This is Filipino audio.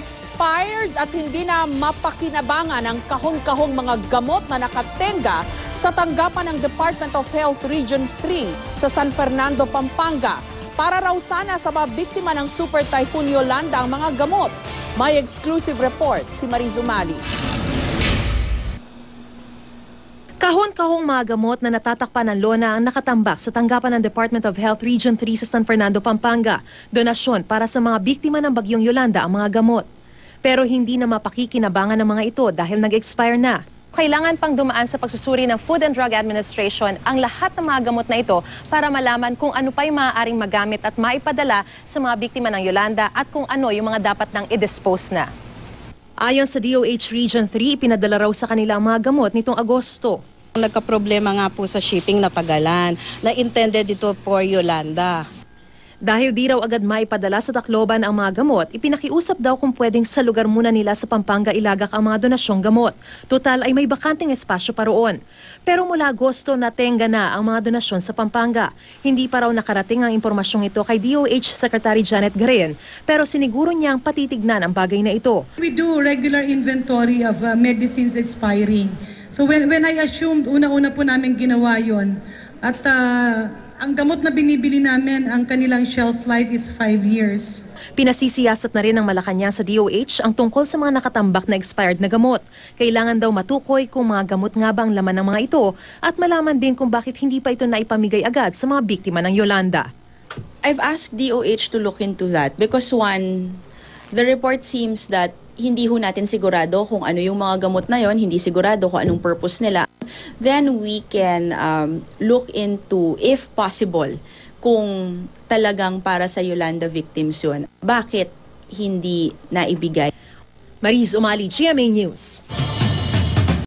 Expired at hindi na mapakinabangan ang kahon-kahong mga gamot na nakatenga sa tanggapan ng Department of Health Region 3 sa San Fernando, Pampanga. Para raw sana sa mga biktima ng Super Typhoon Yolanda ang mga gamot. May exclusive report si Mariz Umali. Kahon-kahong mga gamot na natatakpan ng lona ang nakatambak sa tanggapan ng Department of Health Region 3 sa San Fernando, Pampanga. Donasyon para sa mga biktima ng bagyong Yolanda ang mga gamot. Pero hindi na mapakikinabangan ng mga ito dahil nag-expire na. Kailangan pang dumaan sa pagsusuri ng Food and Drug Administration ang lahat ng mga gamot na ito para malaman kung ano pa yung maaaring magamit at maipadala sa mga biktima ng Yolanda at kung ano yung mga dapat nang i-dispose na. Ayon sa DOH Region 3, ipinadala raw sa kanila ang mga gamot nitong Agosto. Nagka-problema nga po sa shipping na tagalan na intended ito for Yolanda. Dahil di raw agad maipadala sa Tacloban ang mga gamot, ipinakiusap daw kung pwedeng sa lugar muna nila sa Pampanga ilagak ang mga donasyong gamot. Total ay may bakanting espasyo pa roon. Pero mula Agosto natenga na ang mga donasyon sa Pampanga. Hindi pa raw nakarating ang impormasyong ito kay DOH Secretary Janet Garen, pero siniguro niyang patitignan ang bagay na ito. We do regular inventory of uh, medicines expiring. So when, when I assumed, una-una po namin ginawa yon At uh, ang gamot na binibili namin, ang kanilang shelf life is 5 years. Pinasisiyasat na rin ng Malacanang sa DOH ang tungkol sa mga nakatambak na expired na gamot. Kailangan daw matukoy kung mga gamot nga ba ang laman ng mga ito at malaman din kung bakit hindi pa ito naipamigay agad sa mga biktima ng Yolanda. I've asked DOH to look into that because one, the report seems that hindi ho natin sigurado kung ano yung mga gamot na yon, hindi sigurado kung anong purpose nila. Then we can um, look into, if possible, kung talagang para sa Yolanda victims yun. Bakit hindi naibigay? Mariz Umali, GMA News.